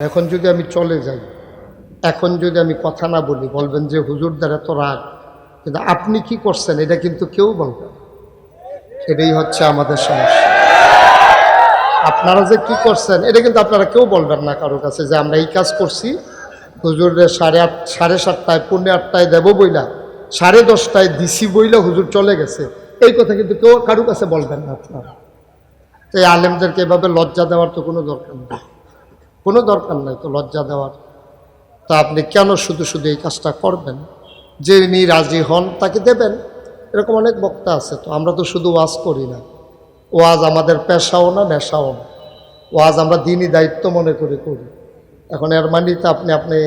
এখন যদি আমি চলে যাই, এখন যদি আমি কথা না বলি, বলবেন যে হুজুরদের এত রাগ, কিন্তু আপনি কি করছেন? এটা কিন্তু কেউ বলবেন না। এটাই হচ্ছে আমাদের সমস্যা। আপনারা যে কি করছেন, এটা কিন্তু আপনারা কেউ বলবেন না কারও কাছে যে আমরা এই কাজ করছি, হুজুরের সাড়ে আট, সাড়ে সাতটায়, পৌনে আটটায় দেবো বইলা, সাড়ে দশটায় দিছি বইলা হুজুর চলে গেছে। এই কথা কিন্তু কেউ কারও কাছে বলবেন না আপনারা। তো এই আলেমদেরকে এভাবে লজ্জা দেওয়ার তো কোনো দরকার নেই। কোনো দরকার নাই তো লজ্জা দেওয়ার। তা আপনি কেন শুধু শুধু এই কাজটা করবেন? যে ইনি রাজি হন তাকে দেবেন। এরকম অনেক বক্তা আছে তো, আমরা তো শুধু ওয়াজ করি না। ওয়াজ আমাদের পেশাও না, নেশাও না। ওয়াজ আমরা দিনই দায়িত্ব মনে করে করি। এখন এর মানিতে আপনি আপনি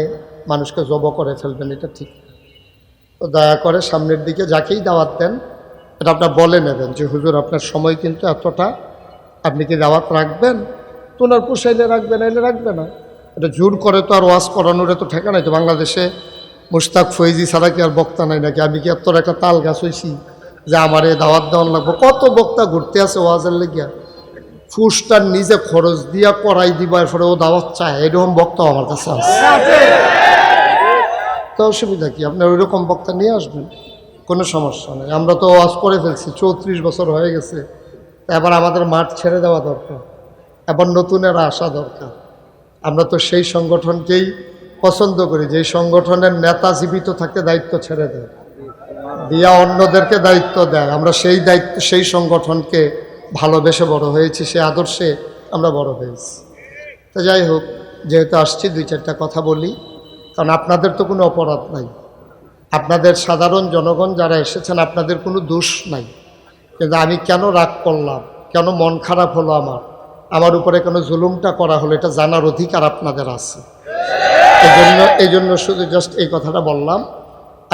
মানুষকে জব করে ফেলবেন, এটা ঠিক। তো দয়া করে সামনের দিকে যাকেই দাওয়াত দেন, এটা আপনার বলে নেবেন যে, হুজুর, আপনার সময় কিন্তু এতটা। আপনি কি দাওয়াত রাখবেন? তো ওনার পোষাইলে রাখবে না, এলে রাখবে না। এটা জোর করে তো আর ওয়াজ করানোর তো ঠেকা নাই তো বাংলাদেশে। মুস্তাক ফৈজি ছাড়া কি আর বক্তা নাই নাকি? আমি কি এত একটা তাল গাছ হয়েছি যে আমার এই দাওয়াত দেওয়ান লাগবো? কত বক্তা ঘুরতে আছে ওয়াজের লেগিয়া? ফুসটার নিজে খরচ দিয়া করাই দিবা, এরপরে ও দাওয়াত চায়। এরকম বক্তা আমার কাছে আছে। তো অসুবিধা কি? আপনার ওইরকম বক্তা নিয়ে আসবেন? কোনো সমস্যা নেই। আমরা তো ওয়াজ করে ফেলছি, চৌত্রিশ বছর হয়ে গেছে। এবার আমাদের মাঠ ছেড়ে দেওয়া দরকার। এবার নতুনেরা আসা দরকার। আমরা তো সেই সংগঠনকেই পছন্দ করি, যেই সংগঠনের নেতা জীবিত থাকতে দায়িত্ব ছেড়ে দেয়। দিয়া অন্যদেরকে দায়িত্ব দেয়। আমরা সেই দায়িত্ব, সেই সংগঠনকে ভালোবেসে বড় হয়েছি, সে আদর্শে আমরা বড় হয়েছি। তো যাই হোক, যেহেতু আসছি, দুই চারটা কথা বলি। কারণ আপনাদের তো কোনো অপরাধ নাই। আপনাদের সাধারণ জনগণ যারা এসেছেন, আপনাদের কোনো দোষ নাই। কিন্তু আমি কেন রাগ করলাম? কেন মন খারাপ হলো আমার? আমার উপরে কেন জুলুমটা করা হলো, এটা জানার অধিকার আপনাদের আছে। এই জন্য এই জন্য শুধু জাস্ট এই কথাটা বললাম।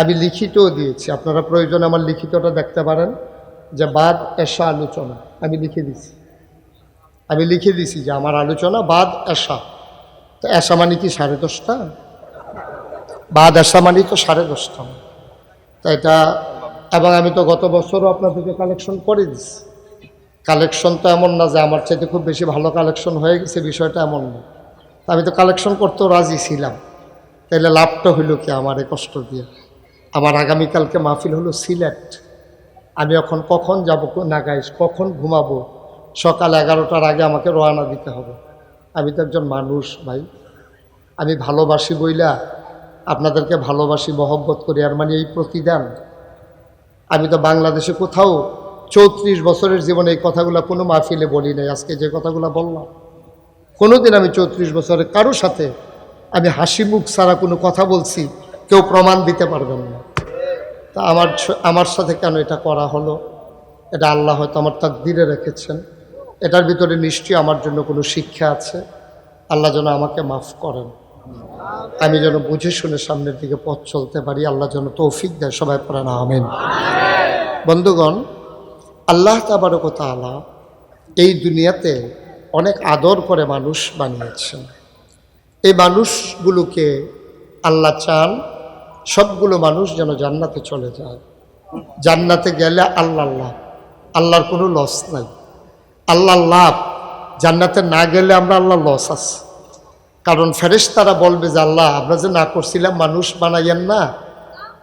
আমি লিখিতও দিয়েছি, আপনারা প্রয়োজনে আমার লিখিতটা দেখতে পারেন, যে বাদ এসা আলোচনা, আমি লিখে দিছি। আমি লিখে দিছি যে আমার আলোচনা বাদ এসা তো এসা মানে কি সাড়ে দশটা? বাদ এসা মানে তো সাড়ে দশটা। তো এটা, এবং আমি তো গত বছরও আপনাদেরকে কালেকশন করে দিছি। কালেকশন তো এমন না যে আমার চাইতে খুব বেশি ভালো কালেকশন হয়ে গেছে, বিষয়টা এমন না। আমি তো কালেকশন করতেও রাজি ছিলাম। তাইলে লাভটা হইল কি আমার এই কষ্ট দিয়ে? আমার আগামীকালকে মাহফিল হলো সিলেট। আমি এখন কখন যাব না গাইস কখন ঘুমাবো? সকাল এগারোটার আগে আমাকে রওনা দিতে হবে। আমি তো একজন মানুষ ভাই। আমি ভালোবাসি বইলা, আপনাদেরকে ভালোবাসি, মহব্বত করি, আর মানে এই প্রতিদান। আমি তো বাংলাদেশে কোথাও চৌত্রিশ বছরের জীবনে এই কথাগুলো কোনো মাহফিলে বলি নাই, আজকে যে কথাগুলো বললাম। কোনোদিন আমি চৌত্রিশ বছরের কারও সাথে আমি হাসি মুখ ছাড়া কোনো কথা বলছি, কেউ প্রমাণ দিতে পারবেন না। তা আমার আমার সাথে কেন এটা করা হলো? এটা আল্লাহ হয়তো আমার তাকদিরে রেখেছেন। এটার ভিতরে নিশ্চয়ই আমার জন্য কোনো শিক্ষা আছে। আল্লাহ যেন আমাকে মাফ করেন। আমি যেন বুঝে শুনে সামনের দিকে পথ চলতে পারি, আল্লাহ যেন তৌফিক দেয়। সবাই পড়েন, আমেন। বন্ধুগণ আল্লাহ তাবারকতা আলা এই দুনিয়াতে অনেক আদর করে মানুষ বানিয়েছেন। এই মানুষগুলোকে আল্লাহ চান সবগুলো মানুষ যেন জান্নাতে চলে যায়। জান্নাতে গেলে আল্লাহ লাভ, আল্লাহর কোনো লস নাই। আল্লাহ লাভ, জান্নাতে না গেলে আমরা আল্লাহ লস আছে। কারণ ফেরেশতারা বলবে যে, আল্লাহ, আমরা যে না করছিলাম মানুষ বানাইয়েন না।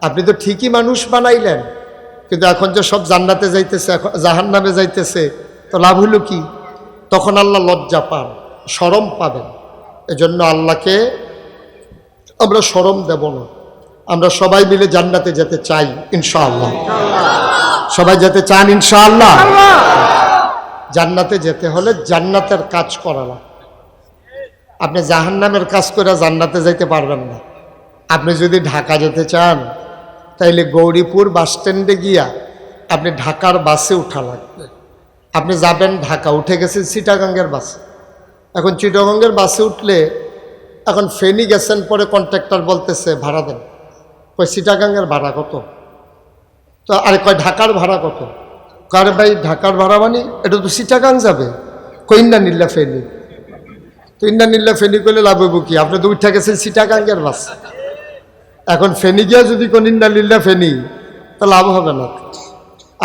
আপনি তো ঠিকই মানুষ বানাইলেন। কিন্তু এখন যে সব জান্নাতে যাইতেছে, এখন জাহান নামে যাইতেছে, তো লাভ হইল কি? তখন আল্লাহ লজ্জা পান সরম পাবেন। এজন্য আল্লাহকে আমরা সরম দেব না। আমরা সবাই মিলে জান্নাতে যেতে চাই, ইনশাআল্লাহ। সবাই যেতে চান, ইনশাআল্লাহ। জান্নাতে যেতে হলে জান্নাতের কাজ করা লাগবে আপনি জাহান্নামের কাজ করে জান্নাতে যাইতে পারবেন না। আপনি যদি ঢাকা যেতে চান তাইলে গৌরীপুর বাস স্ট্যান্ডে গিয়া আপনি ঢাকার বাসে উঠা লাগবে। আপনি যাবেন ঢাকা, উঠে গেছেন চিটাগাঙ্গের বাসে। এখন চিটাগাঙ্গের বাসে উঠলে এখন ফেনি গেছেন পরে কন্ট্রাক্টর বলতেছে ভাড়া দেন। কই চিটাগাঙ্গের ভাড়া কত? তো, আরে কয়, ঢাকার ভাড়া কত? কার ভাই, ঢাকার ভাড়া মানে? এটা তো চিটাগাং যাবে। কইন্না নিল্লা ফেনি। তো ইন্না নিল্লা ফেনি করলে লাভ হইব কি? আপনি তো উঠে গেছেন চিটাগাঙ্গের বাস। এখন ফেনি গিয়া যদি কোন ইন্না নিল্লা ফেনি, তা লাভ হবে না।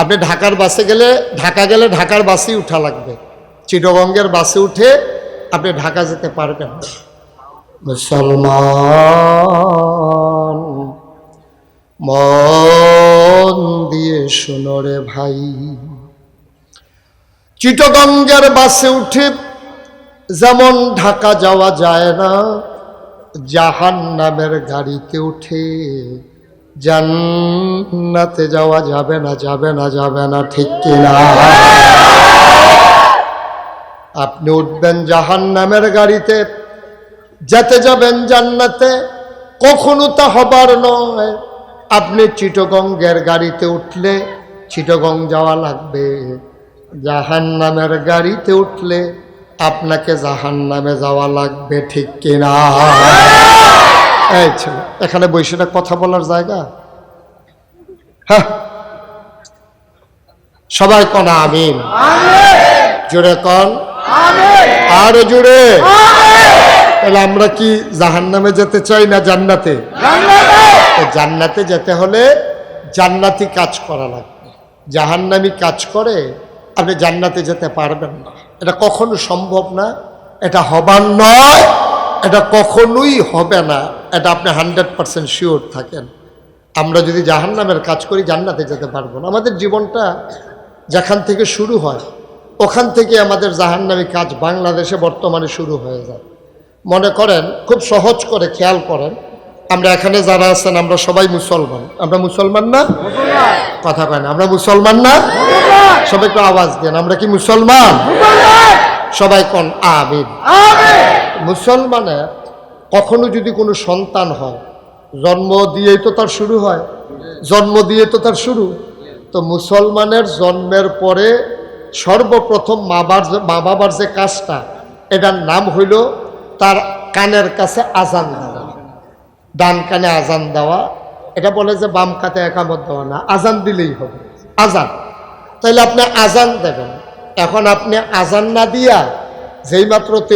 আপনি ঢাকার বাসে গেলে, ঢাকা গেলে ঢাকার বাসেই উঠা লাগবে। চিটগঙ্গের বাসে উঠে আপনি ঢাকা যেতে পারবেন। মুসলমান, মন দিয়ে শোনো রে ভাই। চিটগঙ্গের বাসে উঠে যেমন ঢাকা যাওয়া যায় না জাহান নামের গাড়িতে উঠে, জান্নাতে যাওয়া যাবে না যাবে না যাবে না, ঠিক কিনা? আপনি উঠবেন জাহান নামের গাড়িতে, যেতে যাবেন জান্নাতে, কখনো তা হবার নয়। আপনি চিটগঙ্গের গাড়িতে উঠলে চিটগং যাওয়া লাগবে জাহান নামের গাড়িতে উঠলে আপনাকে জাহান নামে যাওয়া লাগবে, ঠিক কিনা? এই এখানে বৈশাখ কথা বলার জায়গা? হ্যাঁ। সবাই কন আমিন। জোরে কন। আরও জোরে। তাহলে আমরা কি জাহান নামে যেতে চাই না জান্নাতে? জান্নাতে যেতে হলে জান্নাতি কাজ করা লাগবে। জাহান্নামি কাজ করে আপনি জান্নাতে যেতে পারবেন না। এটা কখনো সম্ভব না, এটা হবার নয়, এটা কখনোই হবে না, এটা আপনি হান্ড্রেড পারসেন্ট শিওর থাকেন। আমরা যদি জাহান্নামের কাজ করি, জান্নাতে যেতে পারব না। আমাদের জীবনটা যেখান থেকে শুরু হয়, ওখান থেকে আমাদের জাহান্নামী কাজ বাংলাদেশে বর্তমানে শুরু হয়ে যায়। মনে করেন, খুব সহজ করে খেয়াল করেন, আমরা এখানে যারা আছেন, আমরা সবাই মুসলমান। আমরা মুসলমান না? কথা কয় না। আমরা মুসলমান না? সবাই একটু আওয়াজ দেন আমরা কি মুসলমান? সবাই কন আমিন। মুসলমানের কখনো যদি কোনো সন্তান হয় জন্ম দিয়েই তো তার শুরু হয় জন্ম দিয়ে তো তার শুরু। তো মুসলমানের জন্মের পরে সর্বপ্রথম মা বাবার যে- মা বাবার যে কাজটা এটার নাম হইল তার কানের কাছে আজান দেওয়া। ডান কানে আজান দেওয়া। এটা বলে যে বাম কাতে একামত দেওয়া না আজান দিলেই হবে। আজান। তাহলে আপনি আজান দেবেন। এখন আপনি আজান না দিয়া যেই মাত্র তে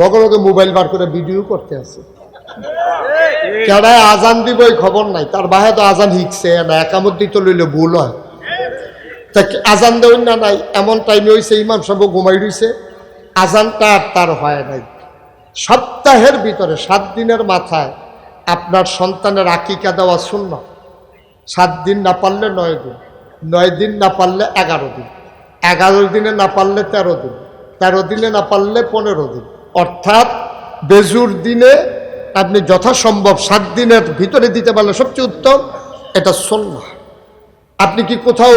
লগে লগে মোবাইল বার করে ভিডিও করতে আছে। কেডায় আজান দিব এই খবর নাই, তার বাহে তো আজান হিকছে না, একামত দিতে লইলে ভুল হয়। তা আজান দেবেন না নাই? এমন টাইমে হইছে, ইমাম সব ঘুমাই রইছে, আজানটা আর তার হয় নাই। সপ্তাহের ভিতরে, সাত দিনের মাথায় আপনার সন্তানের আকিকা দেওয়া শূন্য সাত দিন না পারলে নয় দিন। নয় দিন না পারলে এগারো দিন। এগারো দিনে না পারলে তেরো দিন। তেরো দিনে না পারলে পনেরো দিন। অর্থাৎ বেজুর দিনে আপনি যথাসম্ভব সাত দিনের ভিতরে দিতে পারলে সবচেয়ে উত্তম, এটা সন্না আপনি কি কোথাও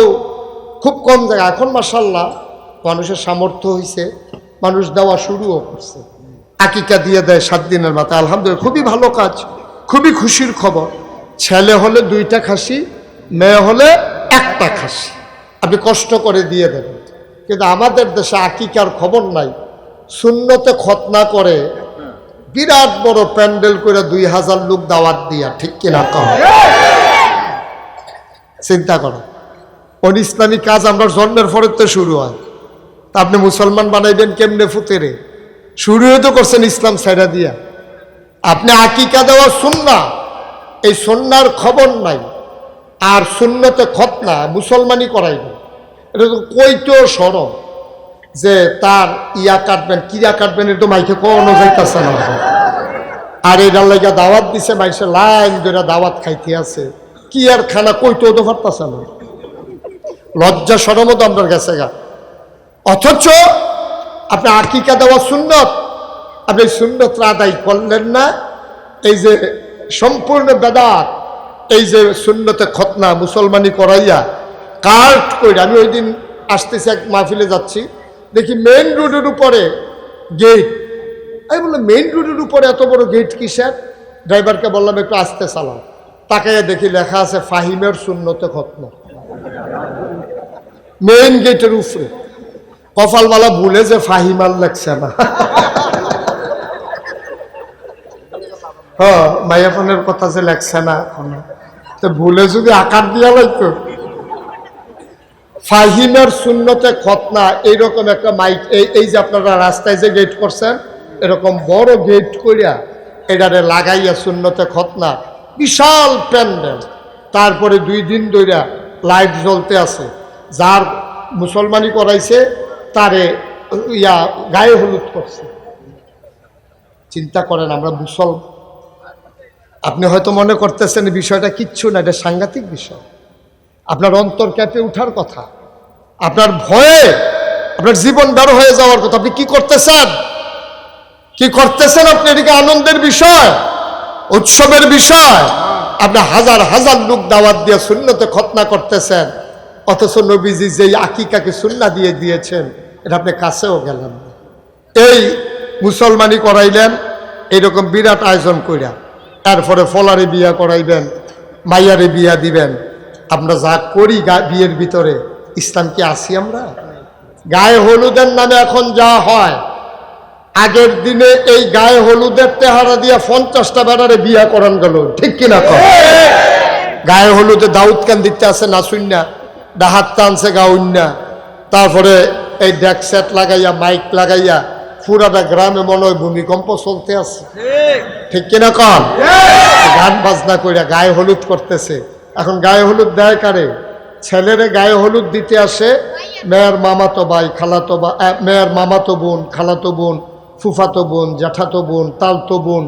খুব কম জায়গা এখন মাসাল্লাহ মানুষের সামর্থ্য হয়েছে মানুষ দেওয়া শুরুও করছে। আকিকা দিয়ে দেয় সাত দিনের মাথায়। আলহামদুলিল্লাহ, খুবই ভালো কাজ, খুবই খুশির খবর। ছেলে হলে দুইটা খাসি, মেয়ে হলে একটা খাসি। আপনি কষ্ট করে দিয়ে দেবেন। কিন্তু আমাদের দেশে আকিকার খবর নাই। শূন্যতে খতনা করে বিরাট বড় প্যান্ডেল করে দুই হাজার লোক দাওয়াত দিয়া, ঠিক কিনা কম চিন্তা করো। কোন ইসলামী কাজ আমরা জন্মের পরে তো শুরু হয়। তা আপনি মুসলমান বানাইবেন কেমনে ফুতেরে? শুরুও তো করছেন ইসলাম সাইডা দিয়া। আপনি আকিকা দেওয়া সুন্না, এই সন্ন্যার খবর নাই। আর শূন্যতে খতনা মুসলমানই করাইবে। এটা তো কইতেও সরম যে তার ইয়া কাটবেন, কিরা কাটবেন এটা মাইকে কোনো যাইতেছে না। আর এটার লাগে দাওয়াত দিছে মাইসে লাইন ধরে দাওয়াত খাইতে আছে। কি আর খানা কইতেও তো পারতেছে না। লজ্জা সরমও তো আপনার কাছে গা। অথচ আপনি আকিকা দেওয়া সুন্নত। আপনি সুন্নত আদায় করলেন না। এই যে সম্পূর্ণ বেদাত এই যে সুন্নতে খতনা মুসলমানি করাইয়া কার্ট করে আমি ওই দিন আসতেছি এক মাহফিলে যাচ্ছি, দেখি মেইন রোডের উপরে গেট আমি বললাম মেইন রোডের উপরে এত বড় গেট কিসের? ড্রাইভারকে বললাম, একটু আসতে চালাও। তাকে দেখি লেখা আছে, ফাহিমের শূন্যতে খতনা। মেইন গেটের উপরে। কপালওয়ালা ভুলে যে ফাহিমার লেখছে না। হ্যাঁ মাইয়াফোনের কথা যে লেখছে না তো ভুলে যদি আকার দিয়া লাগতো ফাহিমের শূন্যতে খতনা, এইরকম একটা মাইক, এই এই যে আপনারা রাস্তায় যে গেট করছেন, এরকম বড় গেট করিয়া এটারে লাগাইয়া শূন্যতে খতনা, বিশাল প্যান্ডেল। তারপরে দুই দিন ধইরা লাইট জ্বলতে আছে। যার মুসলমানি করাইছে, তারে ইয়া গায়ে হলুদ করছে। চিন্তা করেন, আমরা মুসল আপনি হয়তো মনে করতেছেন বিষয়টা কিচ্ছু না, এটা সাংঘাতিক বিষয়। আপনার অন্তর ক্যাপে উঠার কথা, আপনার ভয়ে আপনার জীবন বের হয়ে যাওয়ার কথা, আপনি কি করতেছেন? কি করতেছেন আপনি? এদিকে আনন্দের বিষয়? উৎসবের বিষয়? আপনি হাজার হাজার লোক দাওয়াত দিয়ে শূন্যতে খতনা করতেছেন, অথচ নবীজি যেই আকিকাকে সুন্না দিয়ে দিয়েছেন, এটা আপনি কাছেও গেলেন এই মুসলমানি করাইলেন এরকম বিরাট আয়োজন কইরা। তারপরে ফলারে বিয়া করাইবেন, মাইয়ারে বিয়া দিবেন। আমরা যা করি বিয়ের ভিতরে, ইসলাম কি আসি আমরা? গায়ে হলুদের নামে এখন যা হয়, আগের দিনে এই গায়ে হলুদের তেহারা দিয়া পঞ্চাশটা বেড়ারে বিয়া করান গেল, ঠিক কিনা? কর গায়ে হলুদে দাউদ কান দিতে আছে নাসুন্না ডাহাত টানছে গাউন্না তারপরে এই ডেক সেট লাগাইয়া, মাইক লাগাইয়া পুরাটা গ্রামে মনে হয় ভূমিকম্প চলতে আছে। ঠিক। কিনা কন? গান বাজনা কইরা গায়ে হলুদ করতেছে। এখন গায়ে হলুদ দেয় কারে? ছেলেরে গায়ে হলুদ দিতে আসে মেয়ের মামাতো ভাই খালাতো বা মেয়ের মামাতো বোন খালাতো বোন ফুফাতো বোন জ্যাঠাতো বোন তালতো বোন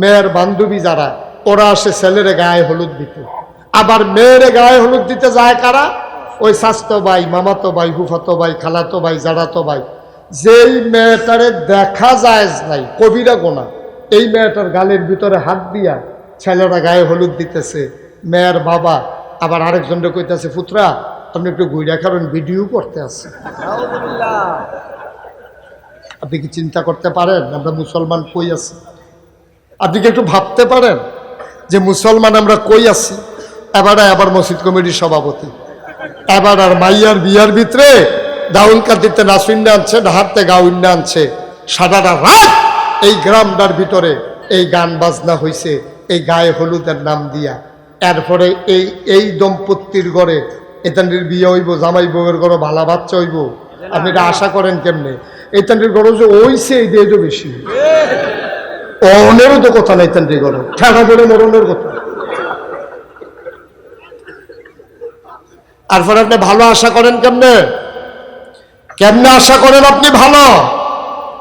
মেয়ের বান্ধবী যারা ওরা আসে ছেলেরে গায়ে হলুদ দিতে। আবার মেয়েরে গায়ে হলুদ দিতে যায় কারা? ওই স্বাস্থ্য ভাই মামাতো ভাই ফুফাতো ভাই খালাতো ভাই জাড়াতো ভাই। যেই মেয়েটারে দেখা যায় নাই কবিরা গোনা এই মেয়েটার গালের ভিতরে হাত দিয়া ছেলেরা গায়ে হলুদ দিতেছে মেয়ের বাবা আবার আরেকজনটা কইতেছে পুত্রা আপনি একটু ঘুরে কারণ ভিডিও করতে আছে। আপনি কি চিন্তা করতে পারেন আমরা মুসলমান কই আছি? আপনি কি একটু ভাবতে পারেন যে মুসলমান আমরা কই আছি? এবারে আবার মসজিদ কমিটির সভাপতি এবার আর মাইয়ার বিয়ার ভিতরে দাউন কান্দিতে নাসুইন্ডা আনছে ডাহাতে গাউন্ডা আনছে। সারাটা রাত এই গ্রামটার ভিতরে এই গান বাজনা হইছে, এই গায়ে হলুদের নাম দিয়া। এরপরে এই এই দম্পতির ঘরে এতান্ডির বিয়ে হইব, জামাই বউয়ের ঘরে ভালা বাচ্চা হইব। আপনি এটা আশা করেন কেমনে? এতান্ডির ঘরে যে ওইছে এই দিয়ে বেশি। অনেরও তো কথা নাই তান্ডির ঘরে। ঠেকা করে মরণের কথা। তারপরে আপনি ভালো আশা করেন কেমনে? কেমনে আশা করেন আপনি ভালো?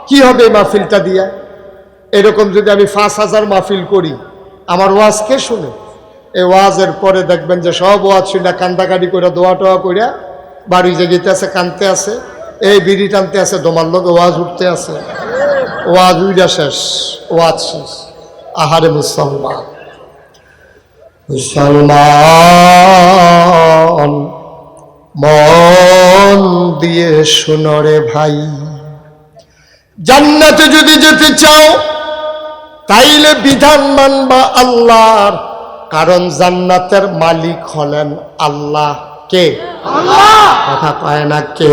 কি হবে এই মাহফিলটা দিয়া? এরকম যদি আমি পাঁচ হাজার মাহফিল করি, আমার ওয়াজ কে শুনে? এই ওয়াজের পরে দেখবেন যে সব ওয়াজ শুনে কান্দাকাটি করে দোয়া টোয়া কইরা বাড়ি জেগিতে আছে, কানতে আছে, এই বিড়ি টানতে আছে, দোমার লোক ওয়াজ উঠতে আছে। ওয়াজ উইডা শেষ, ওয়াজ শেষ। আহারে মুসলমান। মুসলমান মন দিয়ে শুনরে ভাই। জান্নাতে যদি যেতে চাও তাইলে বিধান মানবা আল্লাহর কারণ জান্নাতের মালিক হলেন আল্লাহ। কে? কথা কয় না কে?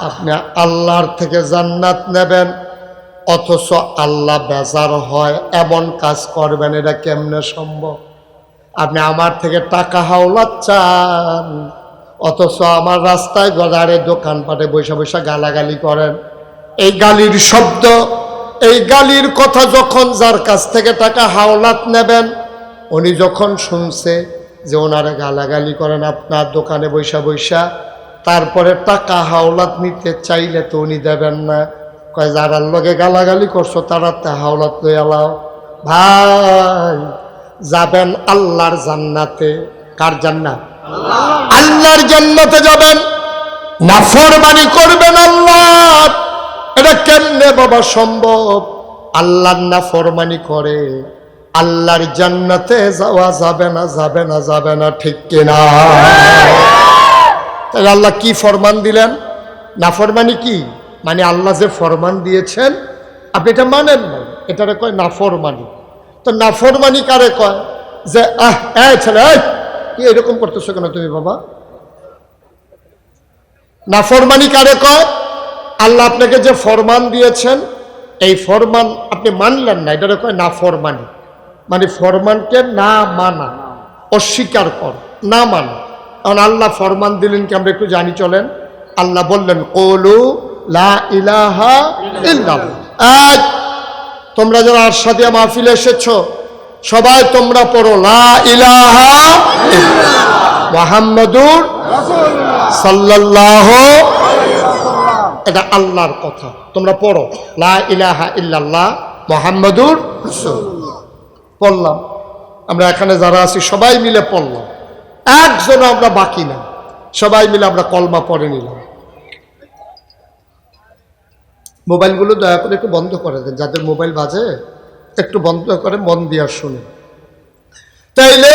আপনি আল্লাহর থেকে জান্নাত নেবেন অথচ আল্লাহ বেজার হয় এমন কাজ করবেন এটা কেমনে সম্ভব? আপনি আমার থেকে টাকা হাওলাত চান। অথচ আমার রাস্তায় গদারে দোকানপাটে বৈশা বৈশা গালাগালি করেন। এই গালির শব্দ, এই গালির কথা যখন যার কাছ থেকে টাকা হাওলাত নেবেন, উনি যখন শুনছে যে ওনারে গালাগালি করেন আপনার দোকানে বৈশা বৈশা তারপরে টাকা হাওলাত নিতে চাইলে তো উনি দেবেন না। কয়, যারার লগে গালাগালি করছ তারা তে হাওলাত লই আলাও ভাই, যাবেন আল্লাহর জান্নাতে। কার জান্নাত? আল্লাহর জান্নাতে যাবেন। নাফরমানি করবেন আল্লাহ। এটা কেমনে বাবা সম্ভব? আল্লাহর নাফরমানি করে, আল্লাহর জান্নাতে যাওয়া যাবে না যাবে না যাবে না, ঠিক কিনা? তাহলে আল্লাহ কি ফরমান দিলেন? নাফরমানি কি? মানে আল্লাহ যে ফরমান দিয়েছেন, আপনি এটা মানেন না। এটারে কয় নাফরমানি। তো নাফরমানি কারে কয়? যে, আহ, এই ছেলে কি এরকম করতেছো কেন তুমি বাবা? নাফরমানি কারে কয়? আল্লাহ আপনাকে যে ফরমান দিয়েছেন, এই ফরমান আপনি মানলেন না, এটারে কয় নাফরমানি মানে ফরমানকে না মানা, অস্বীকার কর, না মানা। কারণ আল্লাহ ফরমান দিলেন কি, আমরা একটু জানি, চলেন। আল্লাহ বললেন, কোলু লা ইলাহা তোমরা যারা আরশাদিয়া মাহফিলে এসেছ, সবাই তোমরা পড়ো, লা ইলাহা মোহাম্মদুর সাল্লাল্লাহু এটা আল্লাহর কথা। তোমরা পড়ো, লা ইলাহা ইল্লাল্লাহ মোহাম্মদুর পড়লাম। আমরা এখানে যারা আছি, সবাই মিলে পড়লাম। একজন আমরা বাকি না সবাই মিলে আমরা কলমা পড়ে নিলাম। মোবাইলগুলো দয়া করে একটু বন্ধ করে দেন। যাদের মোবাইল বাজে, একটু বন্ধ করে মন দিয়ে শুনে তাইলে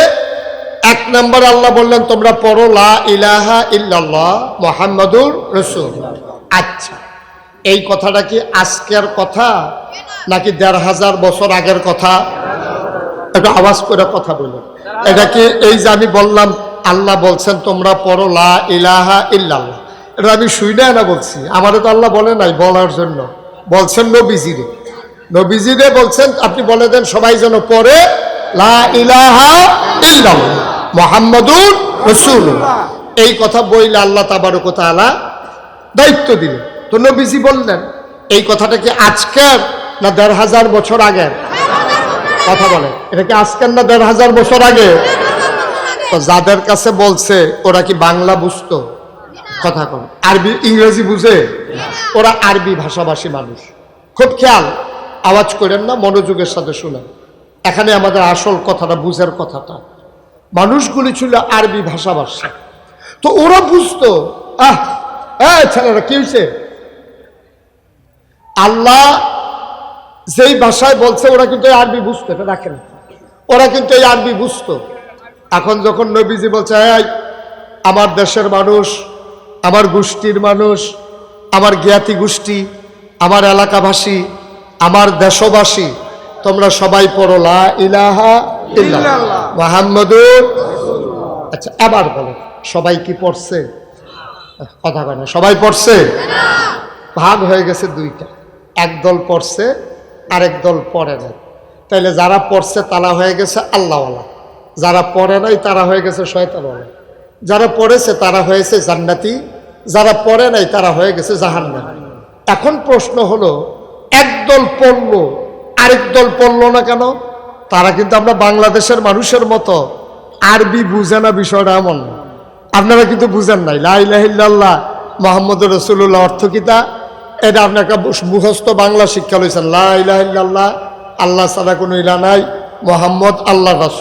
নম্বর আল্লাহ বললেন, তোমরা পড়ো, লা ইলাহা ইল্লাল্লাহ মোহাম্মদুর রসুল আচ্ছা এই কথাটা কি আজকের কথা নাকি দেড় হাজার বছর আগের কথা? একটু আওয়াজ করে কথা বলুন। এটা কি এই যে আমি বললাম, আল্লাহ বলছেন, তোমরা পড়ো, লা ইলাহা ইল্লাল্লাহ। এটা আমি শুই না না বলছি। আমারও তো আল্লাহ বলে নাই বলার জন্য। বলছেন নবীজিরে। নবীজিরে বলছেন, আপনি বলে দেন সবাই যেন পড়ে, লা ইলাহা ইল্লাল্লাহ। মোহাম্মদুর রসুল্লাহ এই কথা বইলে আল্লাহ তাবারক তাআলা দায়িত্ব দিলেন তো নবীজি বললেন, এই কথাটা কি আজকের না দেড় হাজার বছর আগের? কথা বলে। এটা কি আজকের না দেড় হাজার বছর আগে? তো যাদের কাছে বলছে, ওরা কি বাংলা বুঝতো? কথা কম আরবি, ইংরেজি বুঝে? ওরা আরবি ভাষাভাষী মানুষ। খুব খেয়াল, আওয়াজ করেন না, মনোযোগের সাথে শুনেন। এখানে আমাদের আসল কথাটা, বুঝার কথাটা। মানুষগুলি ছিল আরবি ভাষাভাষী। তো ওরা বুঝতো, আহ ছেলেরা কি হয়েছে আল্লাহ যেই ভাষায় বলছে, ওরা কিন্তু আরবি বুঝতো, এটা রাখে না ওরা কিন্তু এই আরবি বুঝতো। এখন যখন নবীজি বলছে আমার দেশের মানুষ, আমার গোষ্ঠীর মানুষ, আমার জ্ঞাতি গোষ্ঠী, আমার এলাকাবাসী, আমার দেশবাসী তোমরা সবাই পড়ো লা ইলাহা ইল্লাল্লাহ। মুহাম্মাদুর আচ্ছা আবার বলো সবাই কি পড়ছে? কথা কয় না সবাই পড়ছে? ভাগ হয়ে গেছে দুইটা। একদল পড়ছে আরেক দল পড়ে নাই। তাইলে যারা পড়ছে তারা হয়ে গেছে আল্লাহওয়ালা। যারা পড়ে নাই তারা হয়ে গেছে শয়তানওয়ালা। যারা পড়েছে তারা হয়েছে জান্নাতি। যারা পড়ে নাই তারা হয়ে গেছে জাহান্নামী। এখন প্রশ্ন হলো একদল পড়ল আরেক দল পড়ল না কেন? তারা কিন্তু আমরা বাংলাদেশের মানুষের মতো। আরবি বুঝে না বিষয়টা এমন। আপনারা কিন্তু বুঝেন নাই। লাইলাহিল্লাহ মোহাম্মদ রসুল্লাহ অর্থ কিতা এটা আপনাকে মুখস্থ বাংলা শিক্ষা লইছেন। লাইলাহিল্লাহ আল্লাহ সাদা কোনো ইলা নাই। মোহাম্মদ, আল্লাহ রাসুল।